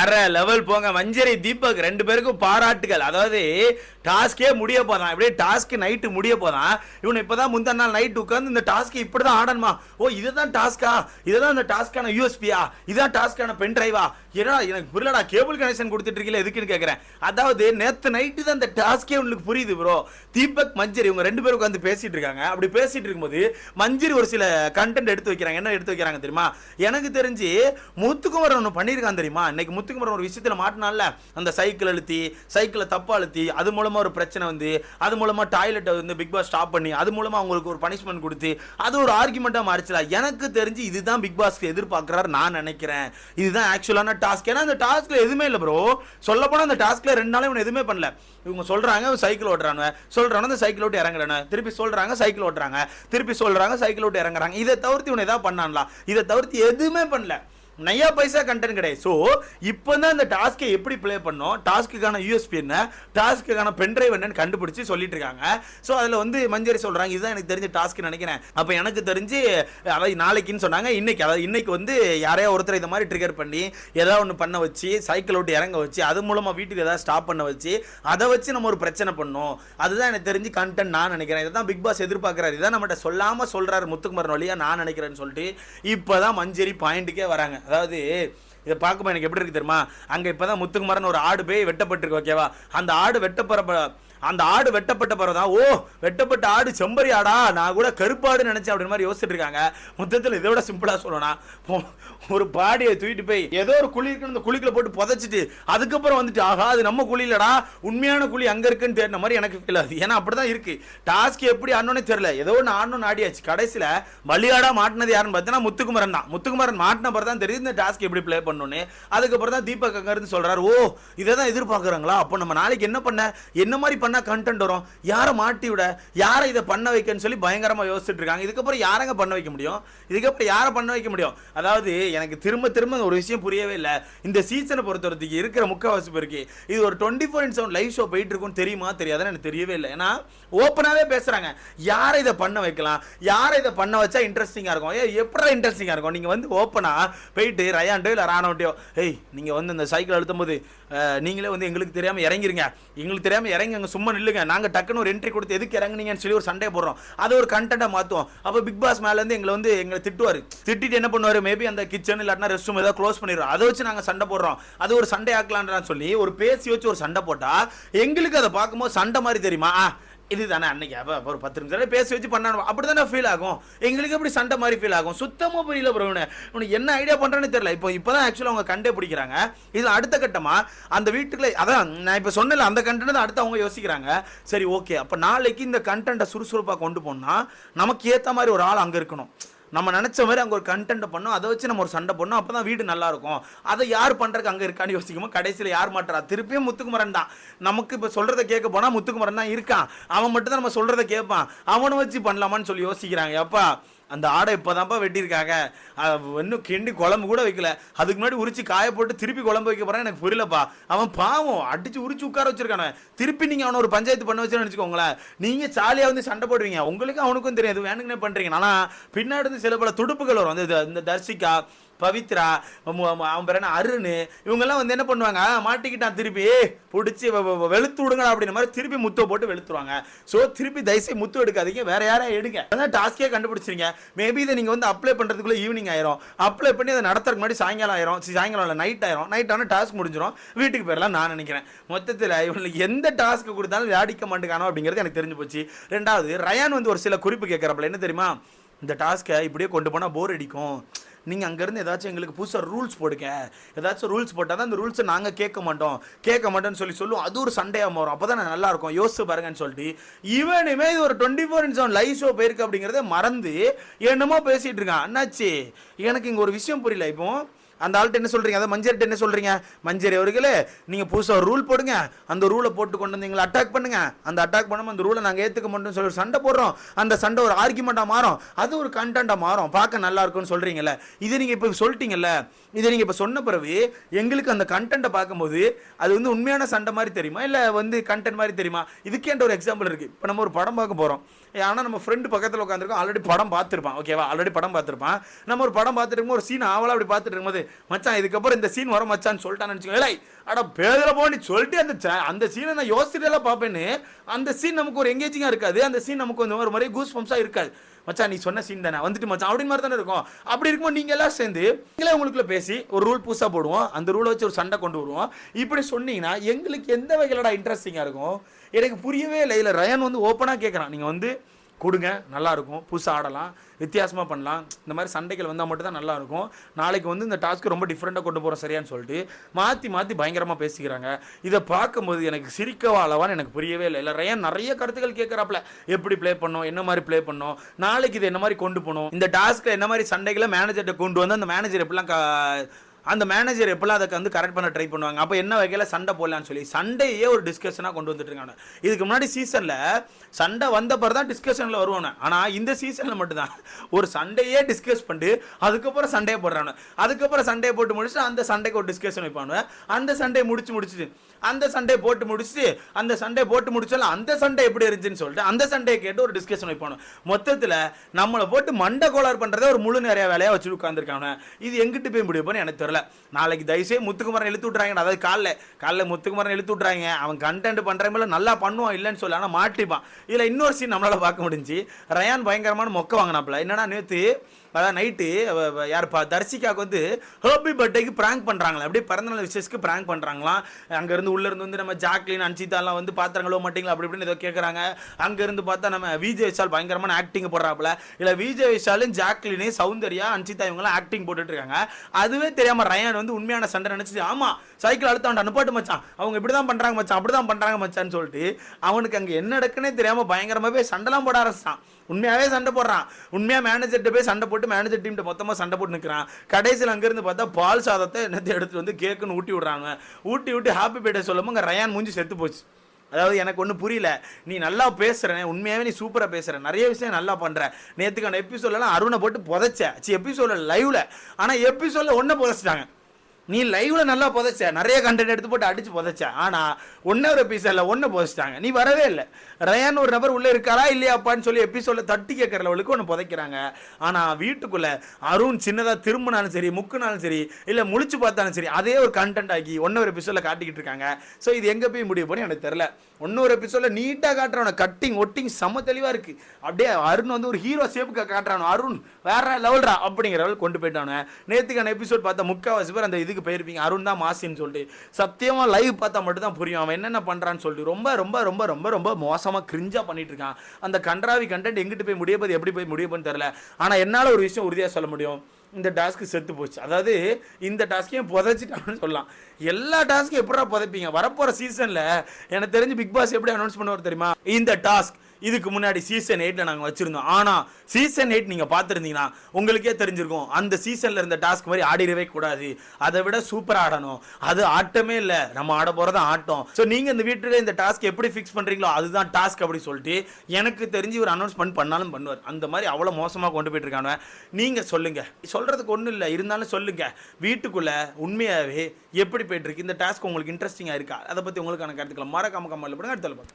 அற லெவல் போங்க. மஞ்சரி தீபக் ரெண்டு பேருக்கும் பாராட்டுகள். அதாவது டாஸ்கே முடிய போதான். இப்படியே டாஸ்க் நைட்டு முடிய போதான். இவன் இப்போதான் முந்தா நாள் நைட் உட்காந்து இந்த டாஸ்க் இப்படிதான் ஆடணுமா? ஓ இதுதான் டாஸ்கா இதுதான் இந்த டாஸ்க்கான யூஎஸ்பியா இதுதான் டாஸ்க்கான பென் டிரைவா ஏன்னா எனக்கு புரியலடா கேபிள் கனெக்ஷன் கொடுத்துட்ருக்கீங்களே எதுக்குன்னு கேட்குறேன் அதாவது நேற்று நைட்டு தான் இந்த டாஸ்கே உங்களுக்கு புரியுது ப்ரோ தீபக் மஞ்சரி இவங்க ரெண்டு பேரும் உட்காந்து பேசிட்டு இருக்காங்க. அப்படி பேசிட்டு இருக்கும்போது மஞ்சரி ஒரு சில கண்டென்ட் எடுத்து வைக்கிறாங்க. என்ன எடுத்து வைக்கிறாங்க தெரியுமா? எனக்கு தெரிஞ்சு முத்துக்குமரன் ஒன்று பண்ணியிருக்கான் தெரியுமா? இன்னைக்கு முத்துக்குமரன் ஒரு விஷயத்தில் மாட்டினால அந்த சைக்கிள் அழுத்தி சைக்கிளை தப்பா அழுத்தி அது மூலமாக ஒரு பிரச்சனை வந்து அது மூலமாக டாய்லெட்டை வந்து பிக் பாஸ் ஸ்டாப் பண்ணி அது மூலமாக அவங்களுக்கு ஒரு பனிஷ்மெண்ட் கொடுத்து அது ஒரு ஆர்குமெண்ட்டாக மாறிச்சலாம் எனக்கு தெரிஞ்சு இதுதான் பிக் பாஸ்க்கு எதிர்பார்க்குறாரு நான் நினைக்கிறேன். இதுதான் ஆக்சுவலான டாஸ்க் ஏன்னா அந்த டாஸ்க்கில் எதுவுமே இல்லை ப்ரோ சொல்ல போனால் அந்த டாஸ்க்கில் ரெண்டு நாளும் இவன் எதுவுமே பண்ணல. இவங்க சொல்றாங்க சைக்கிள் ஓட்டுறாங்க சொல்றாங்க அந்த சைக்கிள் ஓட்டி இறங்குறானு திருப்பி சொல்கிறாங்க சைக்கிள் ஓட்டுறாங்க. திருப்பி சொல்கிறாங்க சைக்கிள் ஓட்டி இறங்குறாங்க. இதை தவிர்த்து இவனை எதாவது பண்ணான்லாம் இதை தவிர்த்து எதுவுமே பண்ணல. நையா பைசா கண்டென்ட் கிடையாது. ஸோ இப்போ தான் இந்த டாஸ்க்கை எப்படி ப்ளே பண்ணோம்? டாஸ்க்குக்கான யூஎஸ்பி என்ன? டாஸ்க்குக்கான பென்ட்ரைவ் என்னன்னு கண்டுபிடிச்சி சொல்லிட்டு இருக்காங்க. ஸோ அதில் வந்து மஞ்சரி சொல்கிறாங்க இதுதான் எனக்கு தெரிஞ்ச டாஸ்க்கு நினைக்கிறேன். அப்போ எனக்கு தெரிஞ்சு அதாவது நாளைக்குன்னு சொன்னாங்க இன்னைக்கு அதாவது இன்னைக்கு வந்து யாரையா ஒருத்தர் இந்த மாதிரி ட்ரிகர் பண்ணி ஏதாவது ஒன்று பண்ண வச்சு சைக்கிள் விட்டு இறங்க வச்சு அது மூலமாக வீட்டுக்கு ஏதாவது ஸ்டாப் பண்ண வச்சு அதை வச்சு நம்ம ஒரு பிரச்சனை பண்ணோம். அதுதான் எனக்கு தெரிஞ்சு கண்டென்ட் நான் நினைக்கிறேன். இதை தான் பிக் பாஸ் எதிர்பார்க்குறாரு. இதான் நம்மகிட்ட சொல்லாமல் சொல்கிறாரு முத்துக்குமரன் வழியாக நான் நினைக்கிறேன்னு சொல்லிட்டு இப்போ தான் மஞ்சரி பாயிண்ட்டுக்கே வராங்க. அதாவது இதை பார்க்கும்போது எனக்கு எப்படி இருக்கு தெரியுமா? அங்கே இப்போ தான் முத்துக்குமாரன் ஒரு ஆடு போய் வெட்டப்பட்டிருக்கு ஓகேவா அந்த ஆடு வெட்டப்படுற அந்த ஆடு வெட்டப்பட்ட பிறகு தான் ஓ வெட்டப்பட்ட ஆடு செம்பரி ஆடா நான் கூட கருப்பாடு நினைச்சேன் அப்படின்னு மாதிரி யோசிச்சுட்டு இருக்காங்க. மொத்தத்தில் இதை விட சிம்பிளாக சொல்லணும் ஒரு பாடியை தூக்கிட்டு போய் ஏதோ ஒரு குழி இருக்குன்னு அந்த குழிக்குள்ள போட்டு புதைச்சிட்டு அதுக்கப்புறம் வந்துட்டு ஆகா அது நம்ம குழியிலடா உண்மையான குழி அங்கே இருக்குன்னு தேடின மாதிரி எனக்கு ஃபீல் ஆகுது. ஏன்னா அப்படி தான் இருக்கு. டாஸ்க் எப்படி ஆடணும்னே தெரியல. ஏதோ ஒன்று ஆடணும்னு ஆடியாச்சு. கடைசியில் பலியாடா மாட்டினது யாருன்னு பார்த்தீங்கன்னா முத்துக்குமரன் தான். முத்துக்குமரன் மாட்டின பிறகு தான் தெரியுது இந்த டாஸ்க் எப்படி ப்ளே பண்ணணும்னு. அதுக்கப்புறம் தான் தீபக் அங்க இருந்து ஓ இதை தான் எதிர்பார்க்குறாங்களா? அப்போ நம்ம நாளைக்கு என்ன பண்ண? என்ன மாதிரி பண்ணா கண்டென்ட் வரும். யாரை மாட்டி விட யாரை இதை பண்ண வைக்கன்னு சொல்லி பயங்கரமாக யோசிச்சுட்டு இருக்காங்க. இதுக்கப்புறம் யாரங்க பண்ண வைக்க முடியும்? இதுக்கப்புறம் யாரை பண்ண வைக்க முடியும்? அதாவது எனக்கு திரும்ப திரும்ப ஒரு விஷயம் புரியவே இல்லை. இந்த சீசனை பொறுத்தவரத்துக்கு இருக்கிற முக்கால்வாசி பேருக்கு இது ஒரு twenty four into seven live show போயிட்டு இருக்கும்னு தெரியுமா தெரியாதுன்னு எனக்கு தெரியவே இல்லை. ஏன்னா ஓப்பனாகவே பேசுகிறாங்க யாரை இதை பண்ண வைக்கலாம்? யாரை இதை பண்ண வச்சா இன்ட்ரெஸ்டிங்காக இருக்கும்? ஏ எப்படி இன்ட்ரெஸ்டிங்காக இருக்கும்? நீங்கள் வந்து ஓப்பனாக போயிட்டு ரயாண்டோ இல்லை ராணோட்டையோ ஏய் நீங்கள் வந்து இந்த சைக்கிள் அழுத்தும் போது நீங்களே வந்து எங்களுக்கு தெரியாமல் இறங்கிருங்க. எங்களுக்கு தெரியாமல் இறங்கி அங்கே சும்மா நில்லுங்க. நாங்கள் டக்குன்னு ஒரு என்ட்ரி கொடுத்து எதுக்கு இறங்குனீங்கன்னு சொல்லி ஒரு சண்டை போடுறோம். அதை ஒரு கண்டென்ட்டாக மாற்றுவோம் அப்போ பிக் பாஸ் மேலேருந்து எங்களை வந்து எங்களை திட்டுவார். திட்டிட்டு என்ன பண்ணுவார்? மேபி அந்த கிச்சன் இல்லாட்டினா ரெஸ்ட் ரூம் ஏதாவது க்ளோஸ் பண்ணிடுறோம் அதை வச்சு நாங்கள் சண்டை போடுறோம். அது ஒரு சண்டை ஆக்கலான்றான்னு சொல்லி ஒரு பேசி வச்சு ஒரு சண்டை போட்டால் எங்களுக்கு அதை பார்க்கும்போது சண்டை மாதிரி தெரியுமா? இது தானே அன்னைக்கு அப்போ ஒரு பத்து நிமிஷம் பேசி வச்சு பண்ணணும் அப்படி தானே ஃபீல் ஆகும்? எங்களுக்கு எப்படி சண்டை மாதிரி ஃபீல் ஆகும்? சுத்தமாக புரியல ப்ரோ உனக்கு என்ன ஐடியா பண்ணுறேன்னு தெரியல. இப்போ இப்போ தான் ஆக்சுவலாக அவங்க கண்டே பிடிக்கிறாங்க. இதில் அடுத்த கட்டமாக அந்த வீட்டுக்குள்ள அதான் நான் இப்போ சொன்னல அந்த கண்டென்ட் தான் அடுத்து அவங்க யோசிக்கிறாங்க. சரி ஓகே அப்போ நாளைக்கு இந்த கண்டென்ட்டை சுறுசுறுப்பாக கொண்டு போனால் நமக்கு ஏற்ற மாதிரி ஒரு ஆள் அங்கே இருக்கணும். நம்ம நினச்ச மாதிரி அங்கே ஒரு கண்டென்ட் பண்ணோம். அதை வச்சு நம்ம ஒரு சண்டை பண்ணோம் அப்போ தான் வீடு நல்லாயிருக்கும். அதை யார் பண்ணுறதுக்கு அங்கே இருக்கான்னு யோசிக்குமோ? கடைசியில் யார் மாட்டுறா? திருப்பியும் முத்துக்குமரன் தான். நமக்கு இப்போ சொல்கிறத கேட்க போனால் முத்துக்குமரன் தான் இருக்கான். அவன் மட்டும் தான் நம்ம சொல்கிறத கேட்பான். அவனை வச்சு பண்ணலாமான்னு சொல்லி யோசிக்கிறாங்க. அப்பா அந்த ஆடை இப்போதான்ப்பா வெட்டியிருக்காங்க. இன்னும் கிண்டி குழம்பு கூட வைக்கல. அதுக்கு முன்னாடி உரிச்சு காய போட்டு திருப்பி குழம்பு வைக்க போகிறேன் எனக்கு புரியலப்பா. அவன் பாவம் அடித்து உரிச்சு உட்கார வச்சிருக்கானே. திருப்பி நீங்கள் அவனை ஒரு பஞ்சாயத்து பண்ண வச்சுன்னு வச்சுக்கோங்களேன் நீங்கள் சாலியாக வந்து சண்டை போடுவீங்க. உங்களுக்கு அவனுக்கும் தெரியும். இது வேணுங்கன்னே பண்ணுறீங்க ஆனால் பின்னாடி இருந்து சில பல துடுப்புகள் வரும். அந்த இந்த தர்சிகா பவித்ரா அவன் பேர் என்ன? அருண். இவங்கெல்லாம் வந்து என்ன பண்ணுவாங்க? மாட்டிக்கிட்டான் திருப்பி. பிடிச்சி வெளுத்து விடுங்க அப்படின்ற மாதிரி திருப்பி முத்தை போட்டு வெளுத்துருவாங்க. ஸோ திருப்பி தயவுசெய்து முத்து எடுக்காதீங்க. வேற யாரையும் எடுங்க. அதான் டாஸ்கே கண்டுபிடிச்சிருங்க. மேபி இதை நீங்கள் வந்து அப்ளை பண்ணுறதுக்குள்ளே ஈவினிங் ஆயிரும். அப்ளை பண்ணி அதை நடத்துறதுக்கு முன்னாடி சாயங்காலம் ஆயிரும். சாயங்காலம் இல்லை நைட் ஆயிரும். நைட் ஆனால் டாஸ்க் முடிஞ்சிடும் வீட்டுக்கு போயிடலாம் நான் நினைக்கிறேன். மொத்தத்தில் இவங்களுக்கு எந்த டாஸ்க் கொடுத்தாலும் விளையாடிக்க மாட்டேங்கானோ அப்படிங்கிறது எனக்கு தெரிஞ்சு போச்சு. ரெண்டாவது ரயான் வந்து ஒரு சில குறிப்பு கேட்குறப்பல. என்ன தெரியுமா? இந்த டாஸ்க்கை இப்படியே கொண்டு போனால் போர் அடிக்கும். நீங்கள் அங்கேருந்து ஏதாச்சும் எங்களுக்கு புதுசாக ரூல்ஸ் போடுங்க. ஏதாச்சும் ரூல்ஸ் போட்டால் தான் அந்த ரூல்ஸை நாங்கள் கேட்க மாட்டோம். கேட்க மாட்டோம்னு சொல்லி சொல்லுவோம் அது ஒரு சண்டையாக மாறும். அப்போ தான் நல்லா இருக்கும். யோசிச்சு பாருங்கன்னு சொல்லிட்டு இவனுமே இது ஒரு twenty four into one live show போயிருக்கு அப்படிங்கிறத மறந்து என்னமோ பேசிகிட்டு இருக்கான். அண்ணாச்சி எனக்கு இங்கே ஒரு விஷயம் புரியல. இப்போ அந்த ஆள்கிட்ட என்ன சொல்றீங்க? அதை மஞ்சரிட்ட என்ன சொல்றீங்க? மஞ்சரி அவர்களே நீங்க புதுசாக ஒரு ரூல் போடுங்க. அந்த ரூலை போட்டு கொண்டு வந்து எங்களை அட்டாக் பண்ணுங்க. அந்த அட்டாக் பண்ணாம அந்த ரூலை நாங்கள் ஏற்றுக்க மாட்டோம்னு சொல்லி சண்டை போடுறோம். அந்த சண்டை ஒரு ஆர்குமெண்ட்டாக மாறும். அது ஒரு கண்டென்ட்டாக மாறும். பார்க்க நல்லா இருக்கும்னு சொல்றீங்கல்ல. இது நீங்க இப்போ சொல்லிட்டீங்கல்ல. இதை நீங்க இப்போ சொன்ன பிறகு எங்களுக்கு அந்த கண்டென்ட்டை பார்க்கும்போது அது வந்து உண்மையான சண்டை மாதிரி தெரியுமா? இல்லை வந்து கண்டென்ட் மாதிரி தெரியுமா? இதுக்கேன்ற ஒரு எக்ஸாம்பிள் இருக்கு. இப்போ நம்ம ஒரு படம் பார்க்க போறோம். ஆனால் நம்ம ஃப்ரெண்டு பக்கத்தில் உட்காந்துருக்கோம் ஆல்ரெடி படம் பார்த்துருப்பான். ஓகேவா ஆல்ரெடி படம் பார்த்துருப்பான். நம்ம ஒரு படம் பார்த்துட்டு ஒரு சீன் ஆவலாக அப்படி பார்த்துட்டு இருக்கும்போது மச்சான் இதுக்கப்புறம் இந்த சீன் வர மச்சான்னு சொல்லிட்டான்னு நினச்சிக்கோங்களே அடா அட பேதல போ நீ சொல்லிட்டு அந்த அந்த சீனை நான் யோசிச்சுட்டெல்லாம் பார்ப்பேன்னு அந்த சீன் நமக்கு ஒரு எங்கேஜிங்காக இருக்காது. அந்த சீன் நமக்கு வந்து ஒரு மாதிரி கூஸ் பம்ஸாக இருக்காது. மச்சான் நீ சொன்ன சீன் தானே. வந்துட்டு மச்சான் அப்படின்னு மாதிரி தானே இருக்கும். அப்படி இருக்கும்போது நீங்கள் எல்லாம் சேர்ந்து நீங்களே உங்களுக்குள்ள பேசி ஒரு ரூல் புதுசாக போடுவோம். அந்த ரூலை வச்சு ஒரு சண்டை கொண்டு வருவோம். இப்படி சொன்னீங்கன்னா எங்களுக்கு எந்த வகையிலடா இன்ட்ரெஸ்டிங்காக இருக்கும்? எனக்கு புரியவே இல்லை. இல்லை ரயன் வந்து ஓப்பனாக கேட்குறான் நீங்கள் வந்து கொடுங்க நல்லாயிருக்கும். புதுசாக ஆடலாம் வித்தியாசமாக பண்ணலாம். இந்த மாதிரி சண்டைகள் வந்தால் மட்டும்தான் நல்லாயிருக்கும். நாளைக்கு வந்து இந்த டாஸ்க்கு ரொம்ப டிஃப்ரெண்ட்டாக கொண்டு போகிறோம் சரியான்னு சொல்லிட்டு மாற்றி மாற்றி பயங்கரமாக பேசிக்கிறாங்க. இதை பார்க்கும்போது எனக்கு சிரிக்கவா அளவான்னு எனக்கு புரியவே இல்லை. இல்லை ரயன் நிறைய கருத்துக்கள் கேட்குறாப்புல. எப்படி ப்ளே பண்ணோம் என்ன மாதிரி ப்ளே பண்ணோம் நாளைக்கு இது என்ன மாதிரி கொண்டு போகணும் இந்த டாஸ்க்கை என்ன மாதிரி சண்டைகளை மேனேஜர்கிட்ட கொண்டு வந்து அந்த மேனேஜர் எப்படிலாம் க- அந்த மேனேஜர் எப்பெல்லாம் அதுக்கு வந்து கரெக்ட் பண்ண ட்ரை பண்ணுவாங்க? அப்போ என்ன வகையில் சண்டை போடலான்னு சொல்லி சண்டையே ஒரு டிஸ்கஷனாக கொண்டு வந்துட்டு இருக்காங்க. இதுக்கு முன்னாடி சீசனில் சண்டை வந்த பிறகு தான் டிஸ்கஷனில் வருவானு ஆனால் இந்த சீசனில் மட்டும்தான். ஒரு சண்டையே டிஸ்கஸ் பண்ணிட்டு அதுக்கப்புறம் சண்டையை போடுறானு அதுக்கப்புறம் சண்டையை போட்டு முடிச்சுட்டு அந்த சண்டைக்கு ஒரு டிஸ்கஷன் வைப்பானு அந்த சண்டையை முடிச்சு முடிச்சுட்டு அந்த சண்டையை போட்டு முடிச்சுட்டு அந்த சண்டே போட்டு முடிச்சாலும் அந்த சண்டை எப்படி இருந்துச்சுன்னு சொல்லிட்டு அந்த சண்டையை கேட்டு ஒரு டிஸ்கஷன் வைப்பானு மொத்தத்தில் நம்மளை போட்டு மண்டை கோளாறு பண்ணுறதே ஒரு முழு நிறைய வேலையாக வச்சு உட்காந்துருக்காங்க இது எங்கிட்டு போய் முடியும்னு எனக்கு தெரியல. நாளைக்கு தயவுசெய்து முத்துக்குமரன் இழுத்து விட்றாங்க அதாவது காலைல காலைல முத்துக்குமரன் இழுத்து விட்றாங்க அவன் கண்டென்ட் பண்ணுற மேலே நல்லா பண்ணுவான் இல்லைன்னு சொல்லி ஆனால் மாட்டிப்பான். இதில் இன்னொரு சீன் நம்மளால் பார்க்க முடிஞ்சு ரயான் பயங்கரமான மொக்க வாங்கினாப்புல. என்னன்னா நேற்று அதான் நைட்டு யாருப்பா தர்சிகாவுக்கு வந்து ஹேப்பி பர்த்டேக்கு ப்ராங்க் பண்ணுறாங்களா அப்படியே பிறந்தநாள் விசேஷ்க்கு ப்ராங்க் பண்ணுறாங்களாம் அங்கேருந்து உள்ளேருந்து வந்து நம்ம ஜாக்லின் அன்சிதாலாம் வந்து பாத்திரங்களோ மாட்டிங்களா? அப்படி இப்படின்னு ஏதோ கேட்குறாங்க அங்கேருந்து பார்த்தா நம்ம விஜய் விஷால் பயங்கரமான ஆக்டிங் போடுறாப்புல. இல்லை விஜய் விஷாலும் ஜாக்லினே சௌந்தர்யா அன்சிதா இவங்களாம் ஆக்டிங் போட்டுட்டு இருக்காங்க. அதுவே தெரியாமல் ரயான் வந்து உண்மையான சண்டை நினச்சிட்டு ஆமாம் சைக்கிள் அழுத்தாண்ட அனுப்பாட்டு மச்சான். அவங்க இப்படி தான் பண்ணுறாங்க மச்சான் அப்படி தான் பண்ணுறாங்க மச்சான்னு சொல்லிட்டு அவனுக்கு அங்கே என்ன நடக்குன்னே தெரியாமல் பயங்கரமாகவே சண்டைலாம் போட ஆரம்பிச்சான் உண்மையாகவே சண்டை போடுறான். உண்மையாக மேனேஜர்கிட்ட போய் சண்டை போட்டு மேனேஜர் டீம்கிட்ட மொத்தமாக சண்டை போட்டு நிற்கிறான் கடைசியில் அங்கேருந்து பார்த்தா பால் சாதத்தை என்னத்தை எடுத்துகிட்டு வந்து கேக்குன்னு ஊட்டி விட்றாங்க. ஊட்டி விட்டு ஹாப்பி பர்த்டே சொல்லும்போது அங்கே ரயான் மூஞ்சி செத்து போச்சு. அதாவது எனக்கு ஒன்றும் புரியல. நீ நல்லா பேசுகிறேன் உண்மையாகவே நீ சூப்பராக பேசுகிற நிறைய விஷயம் நல்லா பண்ணுற நேற்றுக்கான எபிசோடெலாம் அருணை போட்டு புதைச்ச. சி எபிசோட லைவில் ஆனால் எபிசோடில் ஒன்றை புதைச்சிட்டாங்க. நீ லைவ்ல நல்லா புதைச்ச. நிறைய கண்டென்ட் எடுத்து போட்டு அடிச்சு புதைச்ச. ஆனா ஒன்னே ஒரு எபிசோட்ல ஒன்னு புதைச்சிட்டாங்க. நீ வரவே இல்லை. ரயான் ஒரு நபர் உள்ள இருக்காரா இல்லையாப்பான்னு சொல்லி எபிசோட்ல தட்டி கேட்கற லெவலுக்கு ஒன்று புதைக்கிறாங்க. ஆனா வீட்டுக்குள்ள அருண் சின்னதா திரும்பினாலும் சரி முக்குனாலும் சரி இல்ல முழிச்சு பார்த்தாலும் சரி அதே ஒரு கண்டென்ட் ஆகி ஒன்னு ஒரு எபிசோட்ல காட்டிக்கிட்டு இருக்காங்க. ஸோ இது எங்க போய் முடிய பண்ணி எனக்கு தெரியல. இன்னொரு எபிசோட்ல நீட்டா காட்டுறவன கட்டிங் ஒட்டிங் செம தெளிவா இருக்கு. அப்படியே அருண் வந்து ஒரு ஹீரோ ஷேப்புக்கு காட்டுறானு. அருண் வேற லெவல்ரா அப்படிங்கிற லெவல் கொண்டு போயிட்டானு நேத்துக்கான எபிசோட் பார்த்தா முக்காவாசி பேர் அந்த இதுக்கு போயிருப்பீங்க. அருண் தான் மாசின்னு சொல்லிட்டு. சத்தியமாக லைவ் பார்த்தா மட்டும் தான் புரியும். அவன் என்னென்ன பண்றான்னு சொல்லிட்டு ரொம்ப ரொம்ப ரொம்ப ரொம்ப ரொம்ப மோசமாக கிரிஞ்சா பண்ணிட்டு இருக்கான். அந்த கன்றாவி கண்டென்ட் எங்கிட்டு போய் முடிய போது எப்படி போய் முடிய போன்னு ஆனால் என்னால் ஒரு விஷயம் உறுதியாக சொல்ல முடியும். இந்த டாஸ்க்கு செத்து போச்சு. அதாவது இந்த டாஸ்க்கையும் புதைச்சிட்டான்னு சொல்லலாம். எல்லா டாஸ்க்கும் எப்படா புதைப்பீங்க? வரப்போகிற சீசனில் எனக்கு தெரிஞ்சு பிக் பாஸ் எப்படி அனௌன்ஸ் பண்ணுவார் தெரியுமா? இந்த டாஸ்க் இதுக்கு முன்னாடி சீசன் எயிட்டில் நாங்கள் வச்சுருந்தோம். ஆனால் சீசன் எயிட் நீங்கள் பார்த்துருந்தீங்கன்னா உங்களுக்கே தெரிஞ்சிருக்கும். அந்த சீசனில் இருந்த டாஸ்க் மாதிரி ஆடிடவே கூடாது. அதை விட சூப்பராக ஆடணும். அது ஆட்டமே இல்லை. நம்ம ஆட போறது ஆட்டம். ஸோ நீங்கள் இந்த வீட்டுல இந்த டாஸ்க் எப்படி ஃபிக்ஸ் பண்ணுறீங்களோ அதுதான் டாஸ்க் அப்படி சொல்லிட்டு எனக்கு தெரிஞ்சு ஒரு அனௌன்ஸ்மெண்ட் பண்ணாலும் பண்ணுவார். அந்த மாதிரி அவ்வளோ மோசமாக கொண்டு போயிட்டு இருக்காங்க நீங்கள் சொல்லுங்கள் சொல்கிறதுக்கு ஒன்றும் இல்லை. இருந்தாலும் சொல்லுங்கள் வீட்டுக்குள்ளே உண்மையாகவே எப்படி போயிட்டுருக்கு இந்த டாஸ்க் உங்களுக்கு இன்ட்ரெஸ்டிங்காக இருக்கா? அதை பற்றி உங்களுக்கான கருத்துக்களை மறக்காம கம்மல போடுங்க. அடுத்த பார்க்கலாம்